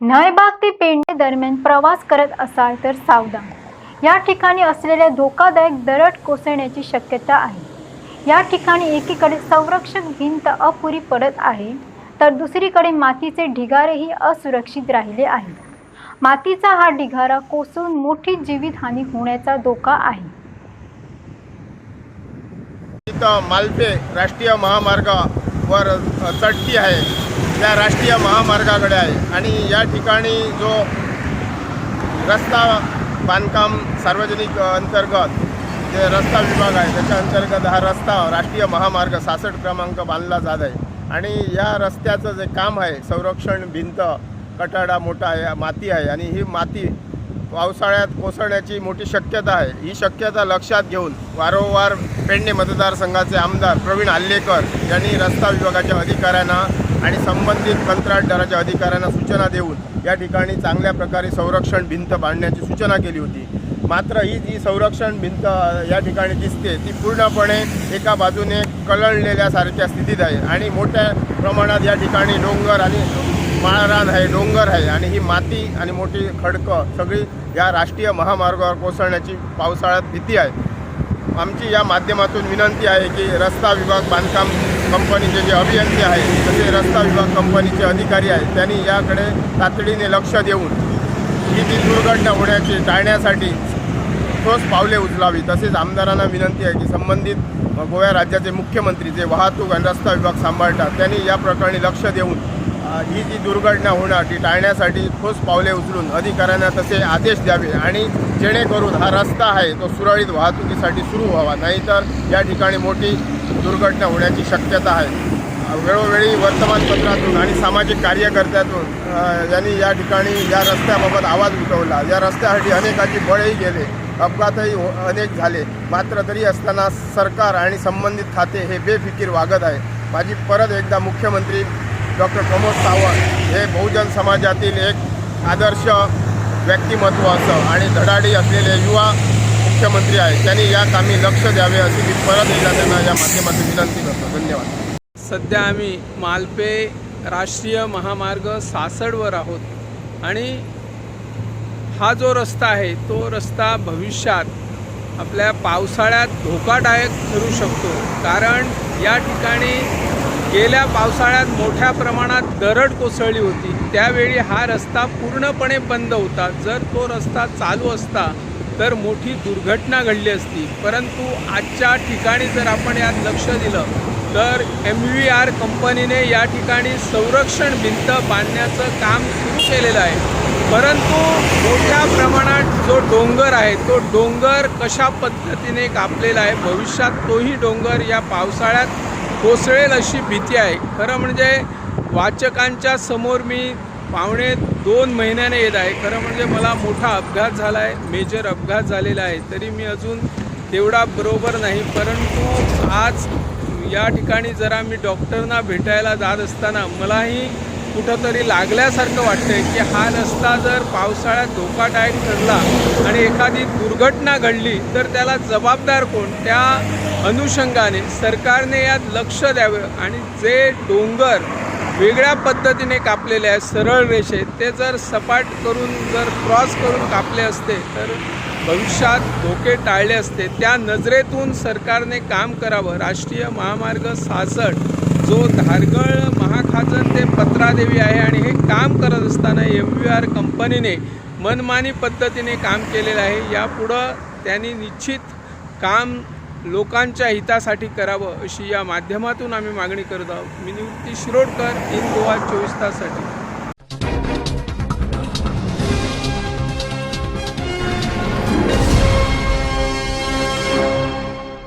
नळबाग ते पेंडे दरम्यान प्रवास करत असाल तर सावधान. या ठिकाणी असलेल्या धोकादायक दरड कोसळण्याची शक्यता आहे. या ठिकाणी एकीकडे संरक्षक भिंत अपुरी पडत आहे तर दुसरीकडे मातीचे ढिगारेही असुरक्षित राहिले आहेत. मातीचा हा ढिगारा कोसळून मोठी जीवितहानी होण्याचा धोका आहे. इथं मालपे राष्ट्रीय महामार्गावर चढती आहे. या राष्ट्रीय महामार्गाकडे आहे. आणि या ठिकाणी जो रस्ता बांधकाम सार्वजनिक अंतर्गत जे रस्ता विभाग आहे त्याच्या अंतर्गत हा रस्ता राष्ट्रीय महामार्ग सासष्ट क्रमांक बांधला जात आहे. आणि या रस्त्याचं जे काम आहे संरक्षण भिंत कटाडा मोठा आहे माती आहे. आणि ही माती पावसाळ्यात कोसळण्याची मोठी शक्यता आहे. ही शक्यता लक्षात घेऊन वारंवार पेडणे मतदारसंघाचे आमदार प्रवीण आल्लेकर यांनी रस्ता विभागाच्या अधिकाऱ्यांना आणि संबंधित कंत्राटदाराच्या अधिकाऱ्यांना सूचना देऊन या ठिकाणी चांगल्या प्रकारे संरक्षण भिंत बांधण्याची सूचना केली होती. मात्र ही जी संरक्षण भिंत या ठिकाणी दिसते ती पूर्णपणे एका बाजूने कलळलेल्यासारख्या स्थितीत आहे. आणि मोठ्या प्रमाणात या ठिकाणी डोंगर आणि माळरान आहे डोंगर आहे. आणि ही माती आणि मोठी खडकं सगळी या राष्ट्रीय महामार्गावर कोसळण्याची पावसाळ्यात भीती आहे. आमची या माध्यमातून विनंती आहे की रस्ता विभाग बांधकाम कंपनीचे जे अभियंते आहेत तसे रस्ता विभाग कंपनीचे अधिकारी आहेत त्यांनी याकडे तातडीने लक्ष देऊन ही जी दुर्घटना होण्याची टाळण्यासाठी ठोस पावले उचलावी तसेच आमदारांना विनंती आहे की संबंधित गोव्या राज्याचे मुख्यमंत्री जे वाहतूक आणि रस्ता विभाग सांभाळतात त्यांनी या प्रकरणी लक्ष देऊन ही जी दुर्घटना होणार ती टाळण्यासाठी ठोस पावले उचलून अधिकाऱ्यांना तसे आदेश द्यावे आणि जेणेकरून हा रस्ता आहे तो सुरळीत वाहतुकीसाठी सुरू व्हावा. नाहीतर या ठिकाणी मोठी दुर्घटना होण्याची शक्यता आहे. वेळोवेळी वर्तमानपत्रातून आणि सामाजिक कार्यकर्त्यातून यांनी या ठिकाणी या रस्त्याबाबत आवाज उठवला. या रस्त्यासाठी अनेकांची बळही गेले. अपघातही हो- अनेक झाले. मात्र तरी असताना सरकार आणि संबंधित खाते हे बेफिकीर वागत आहे. माझी परत एकदा मुख्यमंत्री डॉक्टर प्रमोद सावंत हे बहुजन समाजातील एक आदर्श व्यक्तिमत्व असं आणि धडाडी असलेले युवा मुख्यमंत्री आहेत. त्यांनी या कामी लक्ष द्यावे अशी मी परत एकदा त्यांना या माध्यमातून विनंती करतो. धन्यवाद. सध्या आम्ही मालपे राष्ट्रीय महामार्ग सासडवर आहोत आणि हा जो रस्ता आहे तो रस्ता भविष्यात आपल्या पावसाळ्यात धोकादायक ठरू शकतो. कारण या ठिकाणी गेल्या पावसाळ्यात मोठ्या प्रमाणात दरड कोसळली होती. त्यावेळी हा रस्ता पूर्णपणे बंद होता. जर तो रस्ता चालू असता तर मोठी दुर्घटना घडली असती. परंतु आजच्या ठिकाणी जर आपण यात लक्ष दिलं तर एम व्ही आर कंपनीने या ठिकाणी संरक्षण भिंत बांधण्याचं काम सुरू केलेलं आहे. परंतु मोठ्या प्रमाणात जो डोंगर आहे तो डोंगर कशा पद्धतीने कापलेला आहे भविष्यात तोही डोंगर या पावसाळ्यात कोसळेल अशी भीती आहे. खरं म्हणजे वाचकांच्या समोर मी पावणे दोन महिन्याने येत आहे. खरं म्हणजे मला मोठा अपघात झाला आहे मेजर अपघात झालेला आहे. तरी मी अजून तेवढा बरोबर नाही. परंतु आज या ठिकाणी जरा मी डॉक्टरना भेटायला जात असताना मलाही कुठंतरी लागल्यासारखं वाटतंय की हा रस्ता जर पावसाळ्यात धोकादायक ठरला आणि एखादी दुर्घटना घडली तर त्याला जबाबदार कोण? त्या अनुषंगाने सरकारने यात लक्ष द्यावं. आणि जे डोंगर वेगळ्या पद्धतीने कापलेले आहेत सरळ रेषेत ते जर सपाट करून जर क्रॉस करून कापले असते तर भविष्यात धोके टाळले असते. त्या नजरेतून सरकारने काम करावं. राष्ट्रीय महामार्ग सासट जो धारगळ महाखाजन पत्रादेवी आहे आणि हे काम करत असताना एम व्ही आर कंपनीने मनमानी पद्धतीने काम केलेलं आहे. यापुढं त्यांनी निश्चित काम लोकांच्या हितासाठी करावं अशी या माध्यमातून आम्ही मागणी करत आहोत. मी निवृत्ती शिरोडकर इन गोवा चोवीस ताससाठी